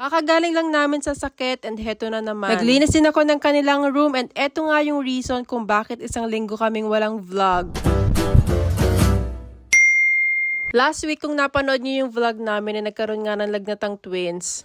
Kakagaling lang namin sa sakit and heto na naman. Naglinis din ako ng kanilang room and eto nga yung reason kung bakit isang linggo kaming walang vlog. Last week kung napanood niyo yung vlog namin na nagkaroon nga ng lagnatang twins.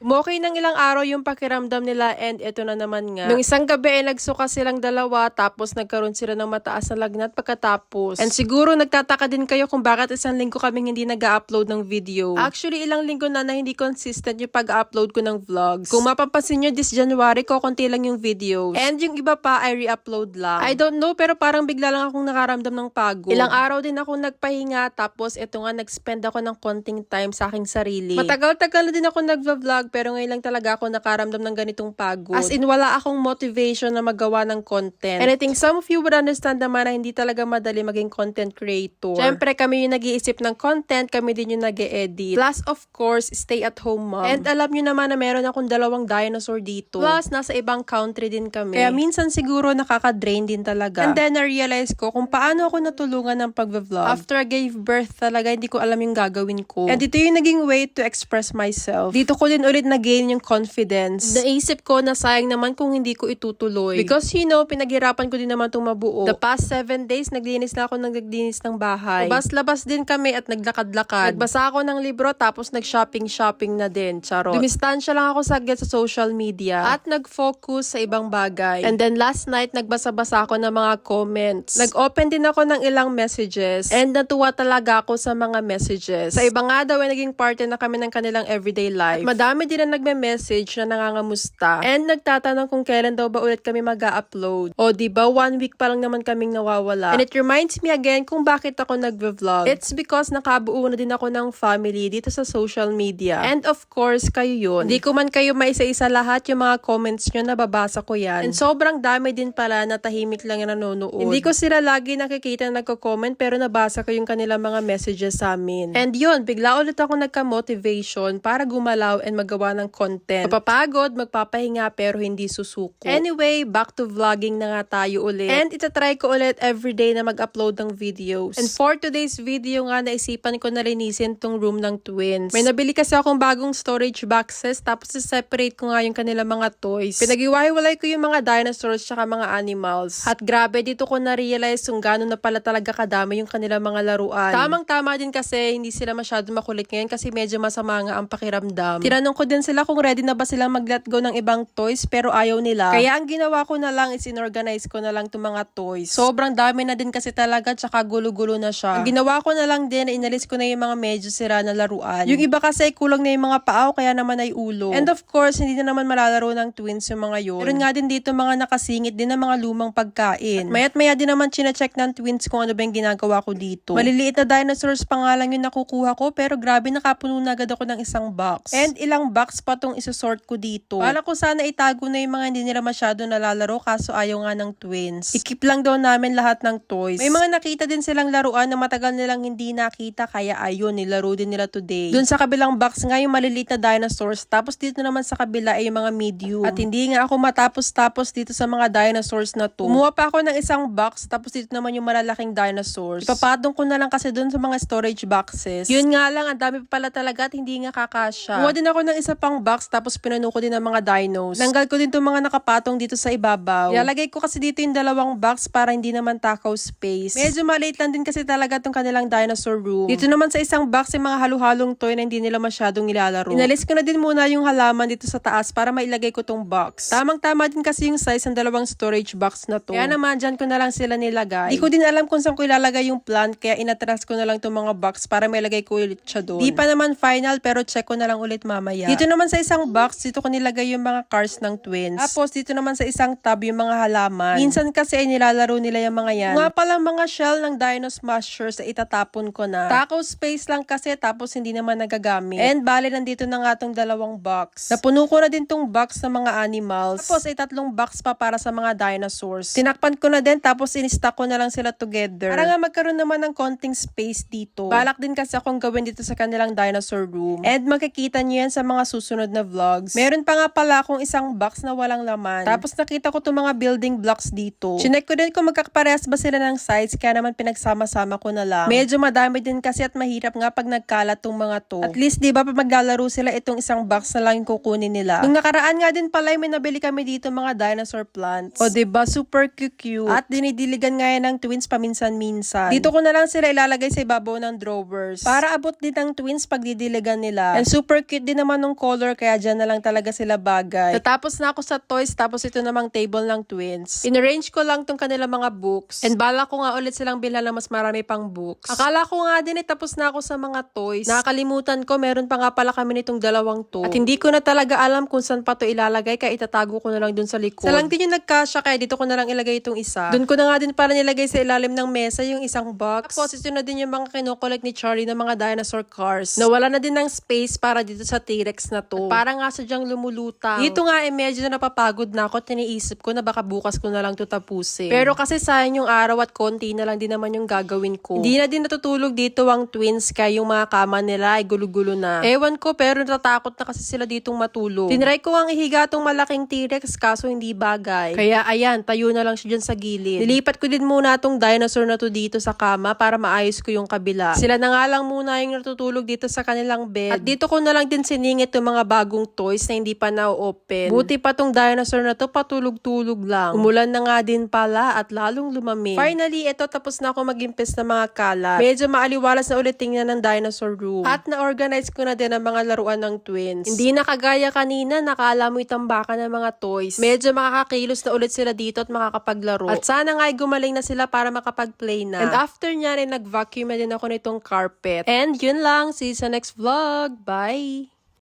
Umokay ng ilang araw yung pakiramdam nila and eto na naman nga. Nung isang gabi ay nagsuka silang dalawa tapos nagkaroon sila ng mataas na lagnat pagkatapos. And siguro nagtataka din kayo kung bakit isang linggo kaming hindi nag upload ng video. Actually, ilang linggo na na hindi consistent yung pag-upload ko ng vlogs. Kung mapapansin nyo, this January, kokonti lang yung videos. And yung iba pa ay re-upload lang. I don't know, pero parang bigla lang akong nakaramdam ng pagod. Ilang araw din ako nagpahinga tapos eto nga nag-spend ako ng konting time sa aking sarili. Matagal-tagal na din ako nag-vlog pero ngayon lang talaga ako nakaramdam ng ganitong pagod. As in, wala akong motivation na magawa ng content. And I think some of you would understand naman na hindi talaga madali maging content creator. Siyempre, kami yung nag-iisip ng content, kami din yung nag edit Plus, of course, stay at home mom. And alam nyo naman na meron akong dalawang dinosaur dito. Plus, nasa ibang country din kami. Kaya minsan siguro nakaka-drain din talaga. And then, na-realize ko kung paano ako natulungan ng pag-vlog. After I gave birth talaga, hindi ko alam yung gagawin ko. And ito yung naging way to express myself. Dito ko din ulit nag-gain yung confidence. Naisip ko na sayang naman kung hindi ko itutuloy. Because you know, pinaghirapan ko din naman itong mabuo. The past seven days, naglinis na ako ng naglinis ng bahay. Labas-labas din kami at naglakad-lakad. Nagbasa ako ng libro tapos nag-shopping-shopping na din. Charot. Dumistansya lang ako saglit sa social media at nag-focus sa ibang bagay. And then last night, nagbasa-basa ako ng mga comments. Nag-open din ako ng ilang messages and natuwa talaga ako sa mga messages. Sa iba nga daw, ay naging parte na kami ng kanilang everyday life. At madami din na nagme-message na nangangamusta and nagtatanong kung kailan daw ba ulit kami mag upload O di ba one week pa lang naman kaming nawawala. And it reminds me again kung bakit ako nagve-vlog. It's because nakabuo na din ako ng family dito sa social media. And of course, kayo yun. Hindi ko man kayo maisa-isa lahat yung mga comments nyo, nababasa ko yan. And sobrang dami din pala na tahimik lang yung nanonood. Hindi ko sila lagi nakikita na nagko-comment pero nabasa ko yung kanilang mga messages sa amin. And yun, bigla ulit ako nagka-motivation para gumalaw and magawa ng content. Mapapagod, magpapahinga pero hindi susuko. Anyway, back to vlogging na nga tayo ulit. And itatry ko ulit everyday na mag-upload ng videos. And for today's video nga, naisipan ko na linisin tong room ng twins. May nabili kasi akong bagong storage boxes tapos separate ko nga yung kanilang mga toys. Pinag-iwahiwalay ko yung mga dinosaurs tsaka mga animals. At grabe, dito ko na-realize kung gano'n na pala talaga kadami yung kanilang mga laruan. Tamang-tama din kasi hindi sila masyado makulit ngayon kasi medyo masama nga ang pakiramdam. Tinanong ko din sila kung ready na ba silang mag-let go ng ibang toys pero ayaw nila. Kaya ang ginawa ko na lang is inorganize ko na lang itong mga toys. Sobrang dami na din kasi talaga tsaka gulo-gulo na siya. Ang ginawa ko na lang din, inalis ko na yung mga medyo sira na laruan. Yung iba kasi kulang na yung mga paaw kaya naman ay ulo. And of course, hindi na naman malalaro ng twins yung mga yun. Meron nga din dito mga nakasingit din ng mga lumang pagkain. At mayat maya din naman chinecheck ng twins kung ano ba yung ginagawa ko dito. Maliliit na dinosaurs pa nga lang yung nakukuha ko pero grabe nakapuno na agad ako ng isang box. And ilang box pa tong isosort ko dito. Bala ko sana itago na yung mga hindi nila masyado nalalaro kaso ayaw nga ng twins. Ikip lang daw namin lahat ng toys. May mga nakita din silang laruan na matagal nilang hindi nakita kaya ayun, nilaro din nila today. Doon sa kabilang box nga yung maliliit na dinosaurs tapos dito naman sa kabila ay yung mga medium. At hindi nga ako matapos-tapos dito sa mga dinosaurs na to. Kumuha pa ako ng isang box tapos dito naman yung malalaking dinosaurs. Ipapatong ko na lang kasi doon sa mga storage boxes. Yun nga lang, ang dami pa pala talaga at hindi nga kakasya. Kumuha din ako ng isa pang box tapos pinuno ko din ng mga dinos. Nanggal ko din itong mga nakapatong dito sa ibabaw. Ilalagay ko kasi dito yung dalawang box para hindi naman takaw space. Medyo maliit lang din kasi talaga itong kanilang dinosaur room. Dito naman sa isang box yung mga halu-halong toy na hindi nila masyadong nilalaro. Inalis ko na din muna yung halaman dito sa taas para mailagay ko tong box. Tamang-tama din kasi yung size ng dalawang storage box na to. Kaya naman dyan ko na lang sila nilagay. Di ko din alam kung saan ko ilalagay yung plant kaya inatras ko na lang itong mga box para mailagay ko ulit siya doon. Di pa naman final pero check ko na lang ulit mamaya. Dito naman sa isang box, dito ko nilagay yung mga cars ng twins. Tapos dito naman sa isang tab yung mga halaman. Minsan kasi ay nilalaro nila yung mga yan. Nga pala mga shell ng Dino Smashers ay itatapon ko na. Taco space lang kasi tapos hindi naman nagagamit. And bale nandito na nga tong dalawang box. Napuno ko na din tong box ng mga animals. Tapos ay tatlong box pa para sa mga dinosaurs. Tinakpan ko na din tapos in-stack ko na lang sila together. Para nga magkaroon naman ng konting space dito. Balak din kasi akong gawin dito sa kanilang dinosaur room. And makikita niyo yan sa mga mga susunod na vlogs. Meron pa nga pala akong isang box na walang laman. Tapos nakita ko itong mga building blocks dito. Chinek ko din kung magkakaparehas ba sila ng size, kaya naman pinagsama-sama ko na lang. Medyo madami din kasi at mahirap nga pag nagkalat tong mga to. At least, di ba, pag maglalaro sila, itong isang box na lang yung kukunin nila. Nung nakaraan nga din pala, may nabili kami dito mga dinosaur plants. O, di ba, super cute. At dinidiligan nga yan ng twins paminsan-minsan. Dito ko na lang sila ilalagay sa ibabaw ng drawers. Para abot din ng twins pag didiligan nila. And super cute din naman ng color, kaya dyan na lang talaga sila bagay. Natapos na ako sa toys, tapos ito namang table ng twins. In-arrange ko lang tong kanilang mga books. And bala ko nga ulit silang bilhan ng mas marami pang books. Akala ko nga din eh, tapos na ako sa mga toys. Nakakalimutan ko, meron pa nga pala kami nitong dalawang to. At hindi ko na talaga alam kung saan pa to ilalagay, kaya itatago ko na lang dun sa likod. Sa lang din yung nagkasya, kaya dito ko na lang ilagay itong isa. Dun ko na nga din para nilagay sa ilalim ng mesa yung isang box. Tapos ito na din yung mga kinukolect ni Charlie ng mga dinosaur cars. Nawala na din ng space para dito sa T-Rex na to. At para nga sadyang lumulutang. Dito nga eh, medyo na napapagod na ako at iniisip ko na baka bukas ko na lang to tapusin. Pero kasi sayang yung araw at konti na lang din naman yung gagawin ko. Hindi na din natutulog dito ang twins kaya yung mga kama nila ay gulo-gulo na. Ewan ko pero natatakot na kasi sila ditong matulog. Tinry ko ang ihiga tong malaking T-Rex kaso hindi bagay. Kaya ayan, tayo na lang siya dyan sa gilid. Nilipat ko din muna tong dinosaur na to dito sa kama para maayos ko yung kabila. Sila na nga lang muna yung natutulog dito sa kanilang bed. At dito ko na lang din siningit yung mga bagong toys na hindi pa na-open. Buti pa tong dinosaur na to patulog-tulog lang. Umulan na nga din pala at lalong lumamig. Finally, ito tapos na ako mag-impes ng mga kalat. Medyo maaliwalas na ulit tingnan ng dinosaur room. At na-organize ko na din ang mga laruan ng twins. Hindi na kagaya kanina, nakala mo itambakan ng mga toys. Medyo makakakilos na ulit sila dito at makakapaglaro. At sana nga ay gumaling na sila para makapag-play na. And after niya rin, nag-vacuum na din ako nitong carpet. And yun lang. See you sa next vlog. Bye!